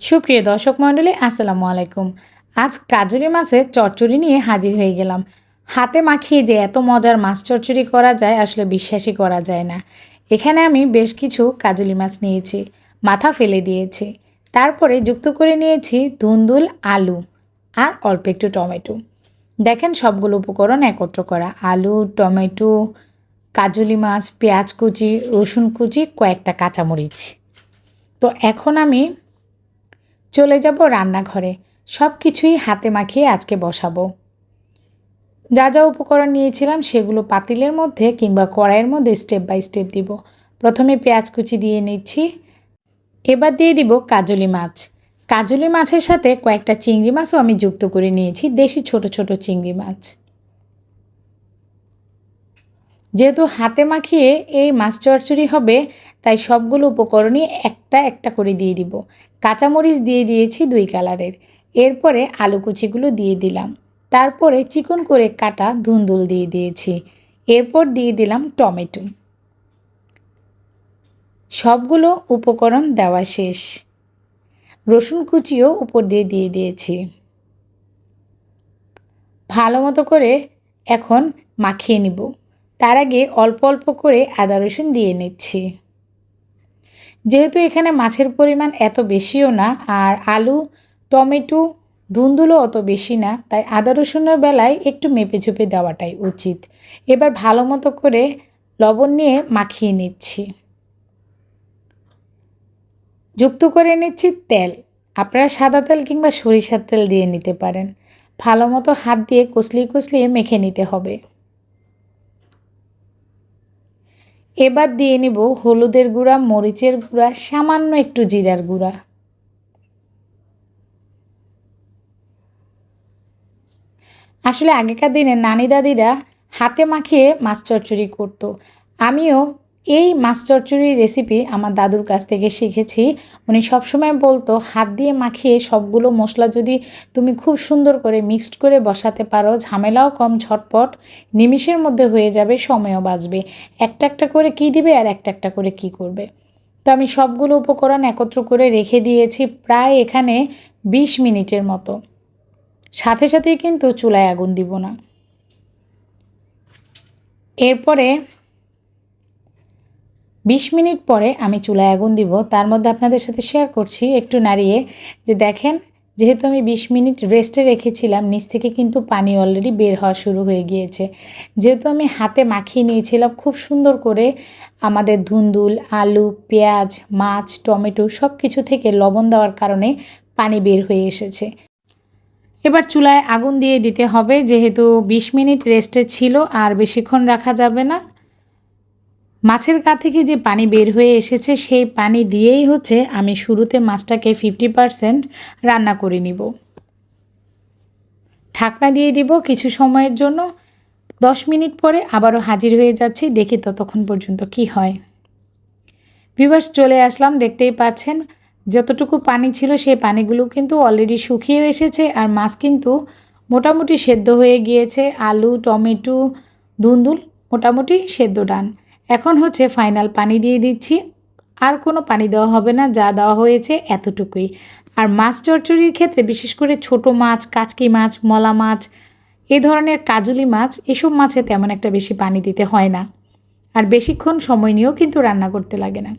সুপ্রিয় দর্শক মণ্ডলী, আসসালামু আলাইকুম। আজ কাজুরি মাছের চচ্চড়ি নিয়ে হাজির হয়ে গেলাম। হাতে মাখিয়ে যে এত মজার মাছ চচ্চড়ি করা যায় আসলে বিশ্বাসই করা যায় না। এখানে আমি বেশ কিছু কাজুলি মাছ নিয়েছি, মাথা ফেলে দিয়েছি। তারপরে যুক্ত করে নিয়েছি ধুন্দুল আলু আর অল্প একটু টমেটো। দেখেন সবগুলো উপকরণ একত্র করা। আলু, টমেটো কাজুলি মাছ, পেঁয়াজ কুচি, রসুন কুচি, কয়েকটা কাঁচামরিচ। তো এখন আমি চলে যাব রান্নাঘরে। সব কিছুই হাতে মাখিয়ে আজকে বসাবো। যা যা উপকরণ নিয়েছিলাম সেগুলো পাতিলের মধ্যে কিংবা কড়াইয়ের মধ্যে স্টেপ বাই স্টেপ দিব। প্রথমে পেঁয়াজ কুচি দিয়ে নিচ্ছি। এবার দিয়ে দিব কাজলি মাছ। কাজলি মাছের সাথে কয়েকটা চিংড়ি মাছও আমি যুক্ত করে নিয়েছি, দেশি ছোট ছোট চিংড়ি মাছ। যেহেতু হাতে মাখিয়ে এই মাছ চচ্চড়ি হবে তাই সবগুলো উপকরণই একটা একটা করে দিয়ে দিব। কাঁচামরিচ দিয়ে দিয়েছি দুই কালারের। এরপরে আলু কুচিগুলো দিয়ে দিলাম। তারপরে চিকন করে কাটা ধুন্দুল দিয়ে দিয়েছি। এরপর দিয়ে দিলাম টমেটো। সবগুলো উপকরণ দেওয়া শেষ। রসুন কুচিও উপর দিয়ে দিয়ে দিয়েছি। ভালো মতো করে এখন মাখিয়ে নিব। তার আগে অল্প অল্প করে আদা রসুন দিয়ে নিচ্ছি। যেহেতু এখানে মাছের পরিমাণ এত বেশিও না, আর আলু, টমেটো, ধুন্দুলও অত বেশি না, তাই আদা রসুনের বেলায় একটু মেপে চুপে দেওয়াটাই উচিত। এবার ভালো মতো করে লবণ নিয়ে মাখিয়ে নিচ্ছি। যুক্ত করে নিচ্ছি তেল। আপনারা সাদা তেল কিংবা সরিষার তেল দিয়ে নিতে পারেন। ভালো মতো হাত দিয়ে কষলিয়ে কষলিয়ে মেখে নিতে হবে। এবার দিয়ে নিব হলুদের গুঁড়া, মরিচের গুঁড়া, সামান্য একটু জিরার গুঁড়া। আসলে আগেকার দিনে নানি দাদিরা হাতে মাখিয়ে মাছ চচ্চড়ি করতো। আমিও এই মাছ চচ্চড়ির রেসিপি আমার দাদুর কাছ থেকে শিখেছি। উনি সবসময় বলতো, হাত দিয়ে মাখিয়ে সবগুলো মশলা যদি তুমি খুব সুন্দর করে মিক্সড করে বসাতে পারো, ঝামেলাও কম, ঝটপট নিমিষের মধ্যে হয়ে যাবে, সময়ও বাঁচবে। একটা একটা করে কি দিবে আর একটা একটা করে কি করবে? তো আমি সবগুলো উপকরণ একত্র করে রেখে দিয়েছি প্রায় এখানে ২০ মিনিটের মতো। সাথে সাথেই কিন্তু চুলায় আগুন দিব না। এরপরে বিশ মিনিট পরে আমি চুলায় আগুন দিব। তার মধ্যে আপনাদের সাথে শেয়ার করছি, একটু নাড়িয়ে। যে দেখেন, যেহেতু আমি বিশ মিনিট রেস্টে রেখেছিলাম, নিচ থেকে কিন্তু পানি অলরেডি বের হওয়া শুরু হয়ে গিয়েছে। যেহেতু আমি হাতে মাখিয়ে নিয়েছিলাম, খুব সুন্দর করে আমাদের ধুন্দুল, আলু, পেঁয়াজ, মাছ, টমেটো সব কিছু থেকে লবণ দেওয়ার কারণে পানি বের হয়ে এসেছে। এবার চুলায় আগুন দিয়ে দিতে হবে, যেহেতু বিশ মিনিট রেস্টে ছিল, আর বেশিক্ষণ রাখা যাবে না। মাছের গা থেকে যে পানি বের হয়ে এসেছে, সেই পানি দিয়েই হচ্ছে আমি শুরুতে মাছটাকে ফিফটি পারসেন্ট রান্না করে নিব। ঢাকনা দিয়ে দিব কিছু সময়ের জন্য। দশ মিনিট পরে আবারও হাজির হয়ে যাচ্ছি, দেখি ততক্ষণ পর্যন্ত কি হয়। ভিভার্স চলে আসলাম, দেখতেই পাচ্ছেন যতটুকু পানি ছিল সেই পানিগুলো কিন্তু অলরেডি শুকিয়ে এসেছে আর মাছ কিন্তু মোটামুটি সেদ্ধ হয়ে গিয়েছে। আলু, টমেটো ধুন্দুল মোটামুটি সেদ্ধ ডান। এখন হচ্ছে ফাইনাল পানি দিয়ে দিচ্ছি। আর কোনো পানি দেওয়া হবে না, যা দেওয়া হয়েছে এতটুকুই। আর মাছ চচ্চড়ির ক্ষেত্রে বিশেষ করে ছোট মাছ, কাচকি মাছ, মলা মাছ, এ ধরনের কাজুলি মাছ, এসব মাছে তেমন একটা বেশি পানি দিতে হয় না। আর বেশিক্ষণ সময় নিয়েও কিন্তু রান্না করতে লাগে না।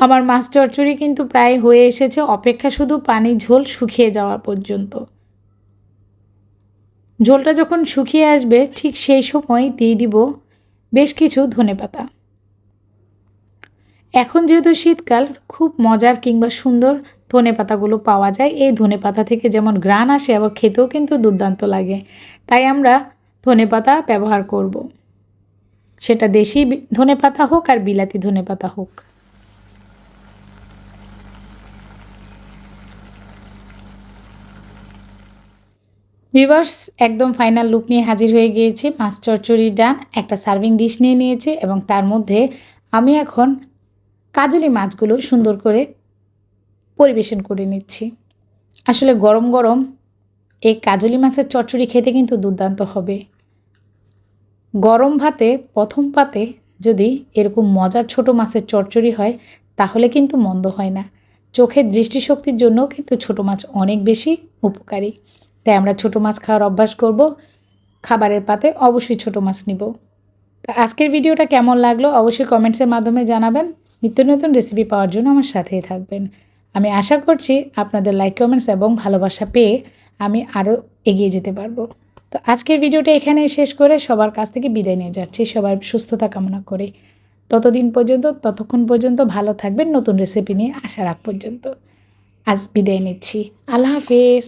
আমার মাছ চচ্চড়ি কিন্তু প্রায় হয়ে এসেছে, অপেক্ষা শুধু পানি ঝোল শুকিয়ে যাওয়া পর্যন্ত। ঝোলটা যখন শুকিয়ে আসবে, ঠিক সেই সময় দিয়ে দিব বেশ কিছু ধনে পাতা। এখন যেহেতু শীতকাল, খুব মজার কিংবা সুন্দর ধনে পাতাগুলো পাওয়া যায়। এই ধনে পাতা থেকে যেমন গ্রান আসে, আবার খেতেও কিন্তু দুর্দান্ত লাগে। তাই আমরা ধনে পাতা ব্যবহার করব। সেটা দেশি ধনে পাতা হোক আর বিলাতি ধনে পাতা হোক। ভিভার্স একদম ফাইনাল লুক নিয়ে হাজির হয়ে গিয়েছি। মাছ চচ্চড়ি ডান, একটা সার্ভিং ডিশ নিয়ে নিয়েছে এবং তার মধ্যে আমি এখন কাজলি মাছগুলো সুন্দর করে পরিবেশন করে নিচ্ছি। আসলে গরম গরম এই কাজলি মাছের চচ্চড়ি খেতে কিন্তু দুর্দান্ত হবে। গরম ভাতে, প্রথম পাতে যদি এরকম মজার ছোট মাছের চচ্চড়ি হয়, তাহলে কিন্তু মন্দ হয় না। চোখের দৃষ্টিশক্তির জন্য কিন্তু ছোট মাছ অনেক বেশি উপকারী। তাই আমরা ছোট মাছ খাওয়ার অভ্যাস করব। খাবারের পাতে অবশ্যই ছোট মাছ নিব। তো আজকের ভিডিওটা কেমন লাগল অবশ্যই কমেন্টসের মাধ্যমে জানাবেন। নিত্য নতুন রেসিপি পাওয়ার জন্য আমার সাথেই থাকবেন। আমি আশা করছি আপনাদের লাইক কমেন্টস এবং ভালোবাসা পেয়ে আমি আরও এগিয়ে যেতে পারব। তো আজকের ভিডিওটা এখানেই শেষ করে সবার কাছ থেকে বিদায় নিয়ে যাচ্ছি। সবার সুস্থতা কামনা করে। ততদিন পর্যন্ত, ততক্ষণ পর্যন্ত ভালো থাকবেন। নতুন রেসিপি নিয়ে আসার আগ পর্যন্ত। আজ বিদায় নিচ্ছি। আল্লাহ হাফিজ।